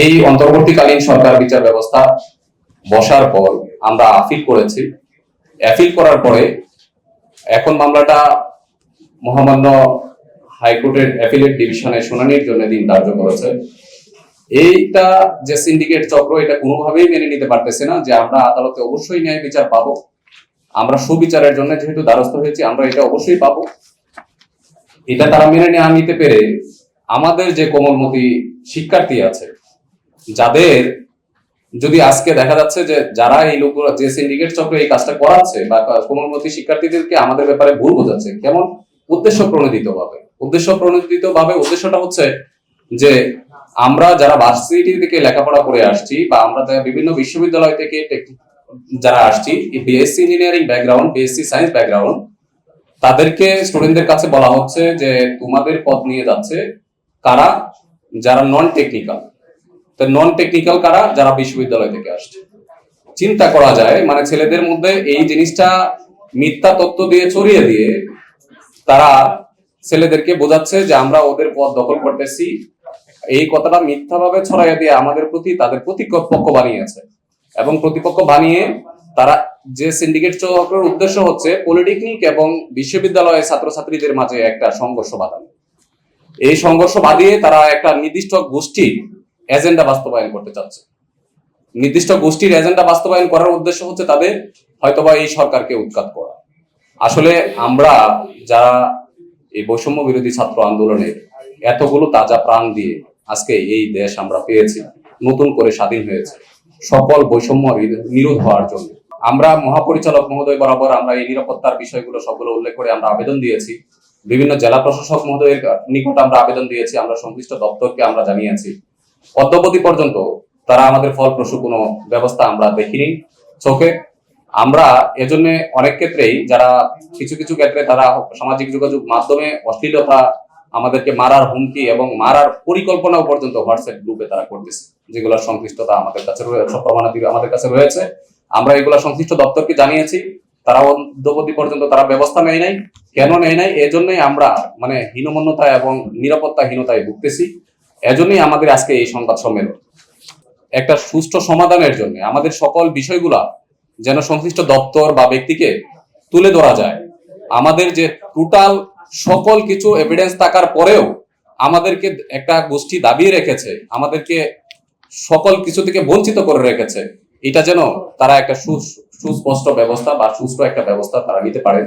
এই অন্তর্বর্তীকালীন সরকার বিচার ব্যবস্থা বসার পর আমরা আফিল করেছি। অ্যাপিল করার পরে এখন মামলাটা মহামান্য হাইকোর্টের অ্যাপিলেট ডিভিশনে শুনানির জন্য দিন ধার্য করেছে। এইটা যে সিন্ডিকেট চক্র, এটা কোনোভাবেই মেনে নিতে পারতেছে না যে আমরা আদালতে অবশ্যই ন্যায় বিচার পাবো। আমরা সুবিচারের জন্য যেহেতু দ্বারস্থ হয়েছি, আমরা এটা অবশ্যই পাবো। এটা তারা মেনে নেওয়া নিতে পেরে আমাদের যে কোমলমতি শিক্ষার্থী আছে যাদের যদি আজকে দেখা যাচ্ছে যে যারা এই লোকগুলো, যে সিন্ডিকেট চক্র এই কাজটা করাচ্ছে বা কোমলমতি শিক্ষার্থীদেরকে আমাদের ব্যাপারে ভুল বোঝাচ্ছে, কেমন? উদ্দেশ্য প্রণোদিত ভাবে উদ্দেশ্য প্রণোদিত ভাবে উদ্দেশ্যটা হচ্ছে যে আমরা যারা ভার্সিটি থেকে লেখাপড়া করে আসছি বা আমরা বিভিন্ন বিশ্ববিদ্যালয় থেকে যারা আসছি BSc engineering background BSc science background তাদেরকে স্টুডেন্টদের কাছে বলা হচ্ছে যে তোমাদের পথ নিয়ে যাচ্ছে কারা? যারা নন টেকনিক্যাল তো নন টেকনিক্যাল কারা? যারা বিশ্ববিদ্যালয় থেকে আসছে। চিন্তা করা যায় মানে ছেলেদের মধ্যে এই জিনিসটা মিথ্যা তত্ত্ব দিয়ে ছড়িয়ে দিয়ে তারা ছেলেদেরকে বোঝাচ্ছে যে আমরা ওদের পথ দখল করতেছি। এই কথাটা মিথ্যাভাবে ছড়াইয়া দিয়ে আমাদের প্রতি তাদের প্রতিপক্ষ বানিয়েছে। এবং প্রতিপক্ষ বানিয়ে তারা যে সিন্ডিকেট চক্রের উদ্দেশ্য হচ্ছে পলিটেকনিক এবং বিশ্ববিদ্যালয়ের ছাত্রছাত্রীদের মাঝে একটা সংঘর্ষ বাঁধানো। এই সংঘর্ষ বাঁধিয়ে তারা একটা নির্দিষ্ট গোষ্ঠীর এজেন্ডা বাস্তবায়ন করতে চাচ্ছে। নির্দিষ্ট গোষ্ঠীর এজেন্ডা বাস্তবায়ন করার উদ্দেশ্য হচ্ছে তাদের হয়তোবা এই সরকারকে উৎখাত করা। আসলে আমরা যারা এই বৈষম্য বিরোধী ছাত্র আন্দোলনের এতগুলো তাজা প্রাণ দিয়ে আজকে এই দেশ আমরা পেয়েছি, নতুন করে স্বাধীন হয়েছে, সকল বৈষম্য নিরোধ হওয়ার জন্য। আমরা মহাপরিচালক মহোদয় বরাবর আমরা এই নিরাপত্তার বিষয়গুলো সবগুলো উল্লেখ করে আমরা আবেদন দিয়েছি। বিভিন্ন জেলা প্রশাসক মহোদয়ের নিকট আমরা আবেদন দিয়েছি, আমরা সংশ্লিষ্ট দপ্তরকে আমরা জানিয়েছি। অদ্যবধি পর্যন্ত তারা আমাদের ফলপ্রসূ কোনো ব্যবস্থা আমরা দেখিনি। চোখে আমরা এজন্য অনেক ক্ষেত্রেই যারা কিছু কিছু ক্ষেত্রে তারা সামাজিক যোগাযোগ মাধ্যমে অশ্লীলতা আমাদেরকে মারার হুমকি এবং মারার পরিকল্পনাও পর্যন্ত হোয়াটসঅ্যাপ গ্রুপে তারা করতেছে, যেগুলোর সংশ্লিষ্টতা আমাদের কাছে প্রমাণাদি আমাদের কাছে রয়েছে। আমরা এগুলো সংশ্লিষ্ট দপ্তরকে জানিয়েছি, তারা অদ্যবধি পর্যন্ত তারা ব্যবস্থা নেয় নাই। কেন নেয় নাই? এজন্যই আমরা মানে হীনমন্যতা এবং নিরাপত্তাহীনতায় ভুগতেছি। এজন্যই আমাদের আজকে এই সংবাদ সম্মেলন। একটা সুষ্ঠু সমাধানের জন্য আমাদের সকল বিষয়গুলা যেন সংশ্লিষ্ট দপ্তর বা ব্যক্তিকে তুলে ধরা যায়। আমাদের যে টোটাল সকল কিছু এভিডেন্স থাকার পরেও আমাদেরকে একটা গোষ্ঠী দাবিয়ে রেখেছে, আমাদেরকে সকল কিছু থেকে বঞ্চিত করে রেখেছে। এটা যেন তারা একটা সুস্পষ্ট ব্যবস্থা বা সুষ্ঠু একটা ব্যবস্থা তারা নিতে পারে।